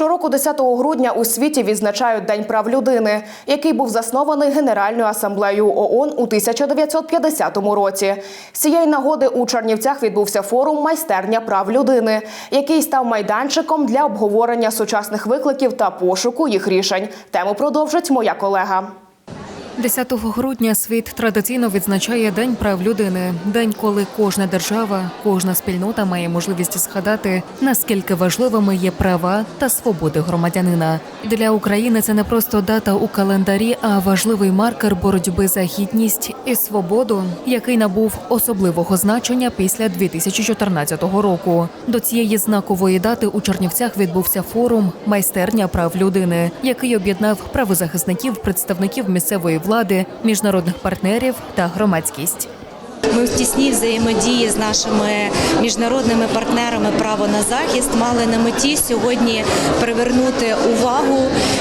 Щороку 10 грудня у світі відзначають День прав людини, який був заснований Генеральною асамблеєю ООН у 1950 році. З цієї нагоди у Чернівцях відбувся форум Майстерня прав людини, який став майданчиком для обговорення сучасних викликів та пошуку їх рішень. Тему продовжить моя колега. 10 грудня світ традиційно відзначає День прав людини. День, коли кожна держава, кожна спільнота має можливість згадати, наскільки важливими є права та свободи громадянина. Для України це не просто дата у календарі, а важливий маркер боротьби за гідність і свободу, який набув особливого значення після 2014 року. До цієї знакової дати у Чернівцях відбувся форум Майстерня прав людини, який об'єднав правозахисників, представників місцевої влади, міжнародних партнерів та громадськість. Ми в тісній взаємодії з нашими міжнародними партнерами право на захист мали на меті сьогодні привернути увагу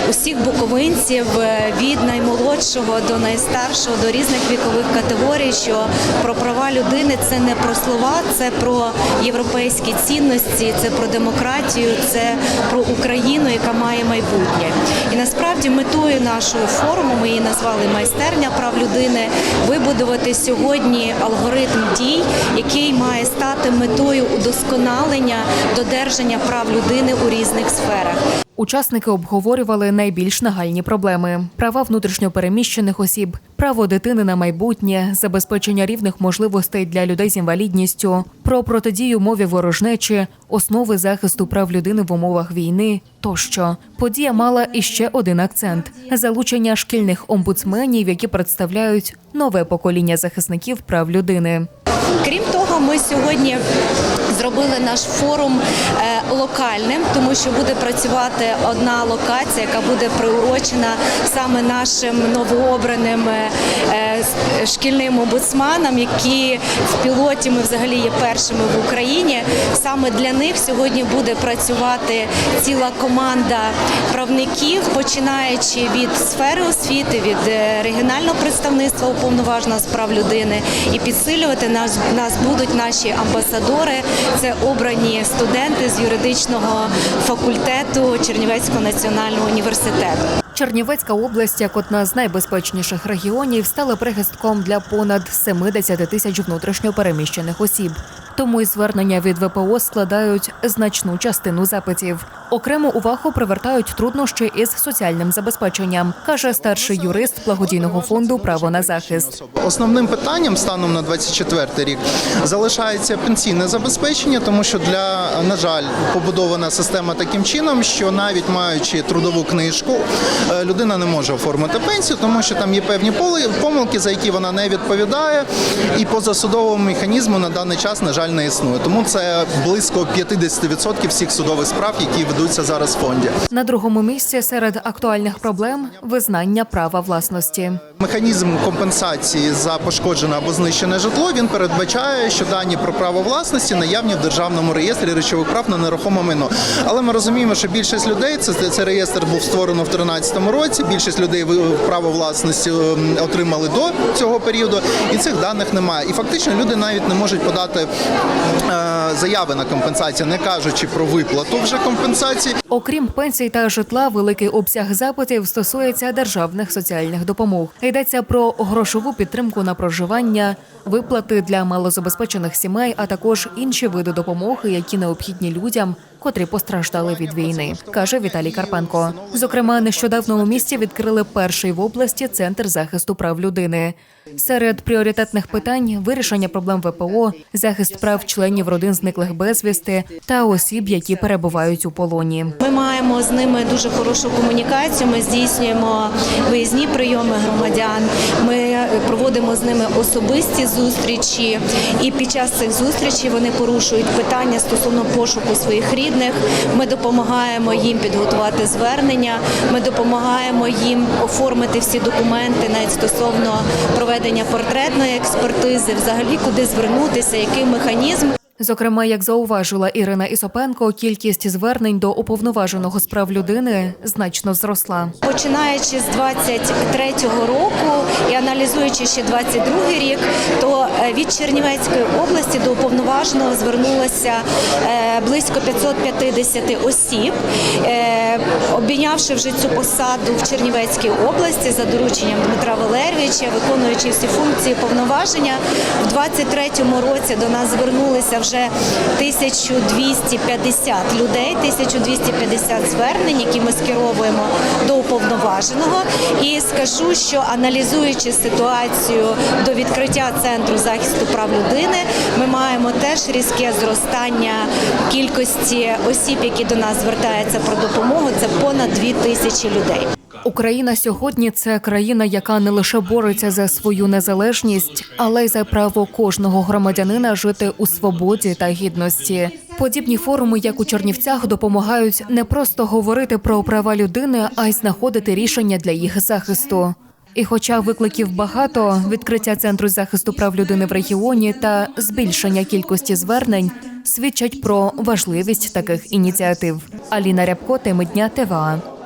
усіх буковинців е, від наймолодшого до найстаршого, до різних вікових категорій. Що про права людини це не про слова, це про європейські цінності, це про демократію, це про Україну, яка має майбутнє. І насправді метою нашого форуму ми її назвали майстерня прав людини вибудувати сьогодні алгоритм дій, який має стати метою удосконалення додержання прав людини у різних сферах. Учасники обговорювали найбільш нагальні проблеми: права внутрішньопереміщених осіб, право дитини на майбутнє, забезпечення рівних можливостей для людей з інвалідністю, про протидію мові ворожнечі, основи захисту прав людини в умовах війни тощо. Подія мала іще один акцент: залучення шкільних омбудсменів, які представляють нове покоління захисників прав людини. Крім того, ми сьогодні зробили наш форум е, локальним, тому що буде працювати одна локація, яка буде приурочена саме нашим новообраним е, е, шкільним омбудсманам, які в пілоті ми взагалі є першими в Україні. Саме для них сьогодні буде працювати ціла команда правників, починаючи від сфери освіти, від е, регіонального представництва уповноваженого з прав людини, і підсилювати нас, нас будуть наші амбасадори. Це обрані студенти з юридичного факультету Чернівецького національного університету. Чернівецька область, як одна з найбезпечніших регіонів, стала прихистком для понад 70 тисяч внутрішньопереміщених осіб. Тому і звернення від ВПО складають значну частину запитів. Окрему увагу привертають труднощі із соціальним забезпеченням, каже старший юрист благодійного фонду Право на захист. Основним питанням станом на 24 рік залишається пенсійне забезпечення, тому що для на жаль побудована система таким чином, що навіть маючи трудову книжку, е, людина не може оформити пенсію, тому що там є певні поли- помилки, за які вона не відповідає, і позасудового механізму на даний час на жаль не існує. Тому це близько 50% всіх судових справ, які ведуться зараз в фонді. На другому місці серед актуальних проблем визнання права власності. Механізм компенсації за пошкоджене або знищене житло він передбачає, що дані про право власності наявні в державному реєстрі речових прав на нерухоме майно. Але ми розуміємо, що більшість людей це, це реєстр був створено в 2013 році. Більшість людей право власності ем, отримали до цього періоду, і цих даних немає. І фактично люди навіть не можуть подати е, заяви на компенсацію, не кажучи про виплату вже компенсації. Окрім пенсій та житла, великий обсяг запитів стосується державних соціальних допомог. Йдеться про грошову підтримку на проживання, виплати для малозабезпечених сімей, а також інші види допомоги, які необхідні людям, котрі постраждали від війни, каже Віталій Карпенко. Зокрема, нещодавно у місті відкрили перший в області центр захисту прав людини. Серед пріоритетних питань вирішення проблем ВПО, захист прав членів родин зниклих безвісти та осіб, які перебувають у полоні. Ми маємо з ними дуже хорошу комунікацію. Ми здійснюємо виїзні прийоми громадян. Ми проводимо з ними особисті зустрічі, і під час цих зустрічей вони порушують питання стосовно пошуку своїх рідних. Ми допомагаємо їм підготувати звернення. Ми допомагаємо їм оформити всі документи, навіть стосовно проведення портретної експертизи, взагалі куди звернутися, який механізм. Зокрема, як зауважила Ірина Ісопенко, кількість звернень до уповноваженого з прав людини значно зросла. Починаючи з 23-го року і аналізуючи ще 22-й рік, то е, від Чернівецької області до уповноваженого звернулося е, близько 550 осіб. Е, обійнявши вже цю посаду в Чернівецькій області за дорученням Дмитра Валерійовича, виконуючи всі функції повноваження, в 23-му році до нас звернулися вже 1250 людей, 1250 звернень, які ми скеровуємо до уповноваженого. І скажу, що аналізуючи ситуацію до відкриття центру захисту прав людини, ми маємо теж різке зростання кількості осіб, які до нас звертаються про допомогу. Це понад 2 тисячі людей. Україна сьогодні це країна, яка не лише бореться за свою незалежність, але й за право кожного громадянина жити у свободі та гідності. Подібні форуми, як у Чернівцях, допомагають не просто говорити про права людини, а й знаходити рішення для їх захисту. І, хоча викликів багато, відкриття центру захисту прав людини в регіоні та збільшення кількості звернень свідчать про важливість таких ініціатив. Аліна Рябко, теми дня ТВА.